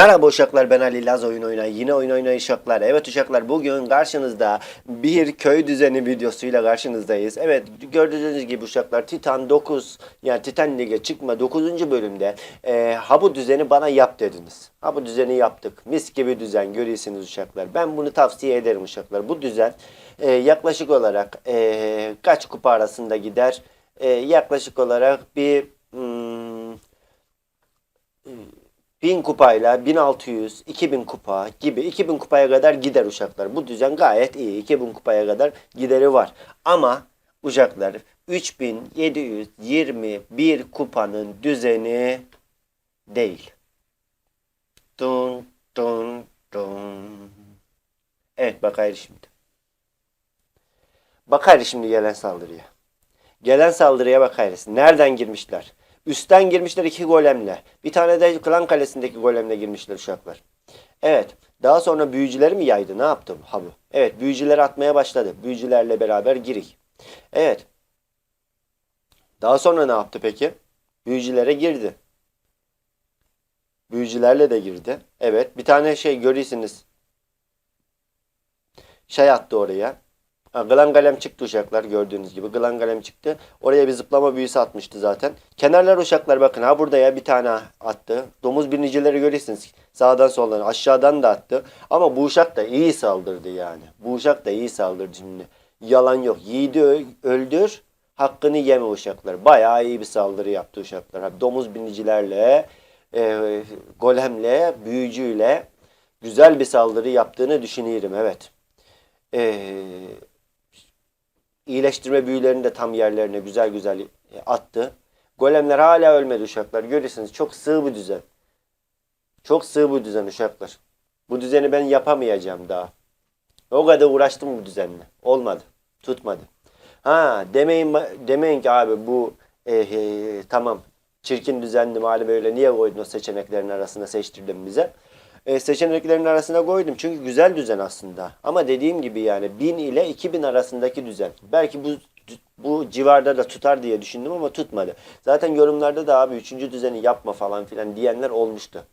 Merhaba uşaklar ben Ali Laz oyun oynay yine oyun oynay uşaklar. Evet uşaklar bugün karşınızda bir köy düzeni videosuyla karşınızdayız. Evet gördüğünüz gibi uşaklar Titan 9 yani Titan Lig'e çıkma 9. bölümde e, ha bu düzeni bana yap dediniz. Ha bu düzeni yaptık. Mis gibi düzen görüyorsunuz uşaklar. Ben bunu tavsiye ederim uşaklar. Bu düzen e, yaklaşık olarak e, kaç kupa arasında gider? E, yaklaşık olarak bir 1000 kupayla 1600, 2000 kupa gibi 2000 kupaya kadar gider uşaklar. Bu düzen gayet iyi. 2000 kupaya kadar gideri var. Ama uşaklar 3721 kupanın düzeni değil. Dun dun dun. Evet bakayım şimdi. Bakayım şimdi gelen saldırıya. Gelen saldırıya bakayız. Nereden girmişler? Üstten girmişler iki golemle. Bir tane de klan kalesindeki golemle girmişler uşaklar. Evet. Daha sonra büyücüleri mi yaydı? Ne yaptı ha bu? Evet. Büyücüleri atmaya başladı. Büyücülerle beraber girik. Evet. Daha sonra ne yaptı peki? Büyücülere girdi. Büyücülerle de girdi. Evet. Bir tane şey görüyorsunuz. Şey attı oraya. Ha, Galem çıktı uşaklar gördüğünüz gibi. Glan Galem çıktı. Oraya bir zıplama büyüsü atmıştı zaten. Kenarlar uşaklar bakın ha burada ya bir tane attı. Domuz binicileri görüyorsunuz. Sağdan soldan aşağıdan da attı. Ama bu uşak da iyi saldırdı yani. Bu uşak da iyi saldırdı şimdi. Yalan yok. Yiğidi öldür. Hakkını yeme uşaklar. Bayağı iyi bir saldırı yaptı uşaklar. Ha, Domuz binicilerle, e, golemle, büyücüyle güzel bir saldırı yaptığını düşünüyorum. Evet. Eee iyileştirme büyülerini de tam yerlerine güzel güzel attı. Golemler hala ölmedi uşaklar. Görüyorsunuz çok sığ bir düzen. Çok sığ bir düzen uşaklar. Bu düzeni ben yapamayacağım daha. O kadar uğraştım bu düzenle. Olmadı. Tutmadı. Ha demeyin demeyin ki abi bu e, e, tamam çirkin düzenli mali böyle niye koydun o seçeneklerin arasına seçtirdin bize. E, seçeneklerin arasına koydum çünkü güzel düzen aslında. Ama dediğim gibi yani 1000 ile 2000 arasındaki düzen. Belki bu bu civarda da tutar diye düşündüm ama tutmadı. Zaten yorumlarda da abi 3. düzeni yapma falan filan diyenler olmuştu.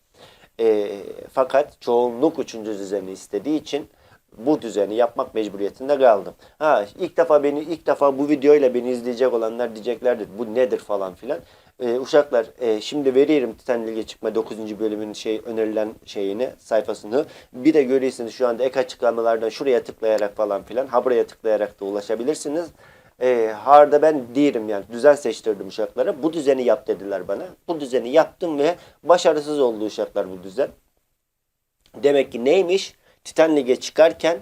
E, fakat çoğunluk 3. düzeni istediği için bu düzeni yapmak mecburiyetinde kaldım. Ha ilk defa beni ilk defa bu videoyla beni izleyecek olanlar diyeceklerdir. Bu nedir falan filan. Ee, uşaklar e, şimdi veririm Titan Lig'e çıkma 9. bölümün şey önerilen şeyini sayfasını. Bir de görüyorsunuz şu anda ek açıklamalardan şuraya tıklayarak falan filan ha tıklayarak da ulaşabilirsiniz. Ee, harda ben değilim yani düzen seçtirdim uşaklara. Bu düzeni yap dediler bana. Bu düzeni yaptım ve başarısız oldu uşaklar bu düzen. Demek ki neymiş? Titan Lig'e çıkarken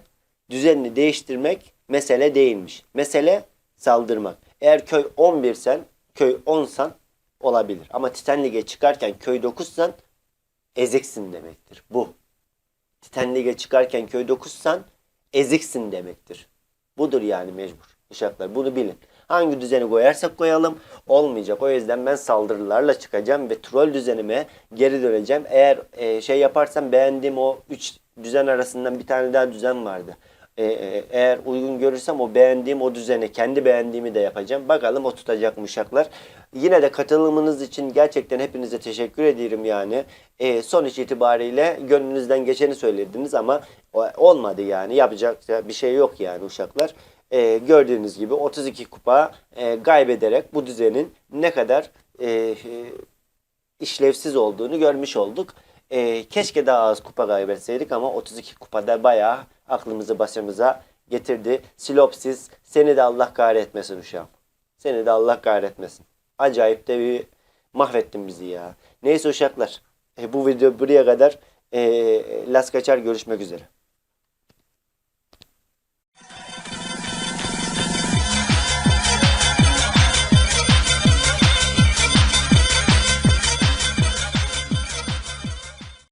düzenini değiştirmek mesele değilmiş. Mesele saldırmak. Eğer köy 11 sen, köy 10 san olabilir. Ama Titan Lig'e çıkarken köy 9 san eziksin demektir. Bu. Titan Lig'e çıkarken köy 9 san eziksin demektir. Budur yani mecbur. Uşaklar bunu bilin. Hangi düzeni koyarsak koyalım olmayacak. O yüzden ben saldırılarla çıkacağım ve troll düzenime geri döneceğim. Eğer e, şey yaparsam beğendiğim o 3 düzen arasından bir tane daha düzen vardı. E, e, eğer uygun görürsem o beğendiğim o düzeni kendi beğendiğimi de yapacağım. Bakalım o tutacak mı uşaklar. Yine de katılımınız için gerçekten hepinize teşekkür ederim yani. E, sonuç itibariyle gönlünüzden geçeni söylediniz ama olmadı yani. Yapacak bir şey yok yani uşaklar. E, gördüğünüz gibi 32 kupa e, kaybederek bu düzenin ne kadar e, işlevsiz olduğunu görmüş olduk. E, keşke daha az kupa kaybetseydik ama 32 kupada bayağı aklımızı başımıza getirdi. Silopsiz seni de Allah kahretmesin uşağım. Seni de Allah kahretmesin. Acayip de bir mahvettin bizi ya. Neyse uşaklar. E, bu video buraya kadar. E, Las Kaçar görüşmek üzere.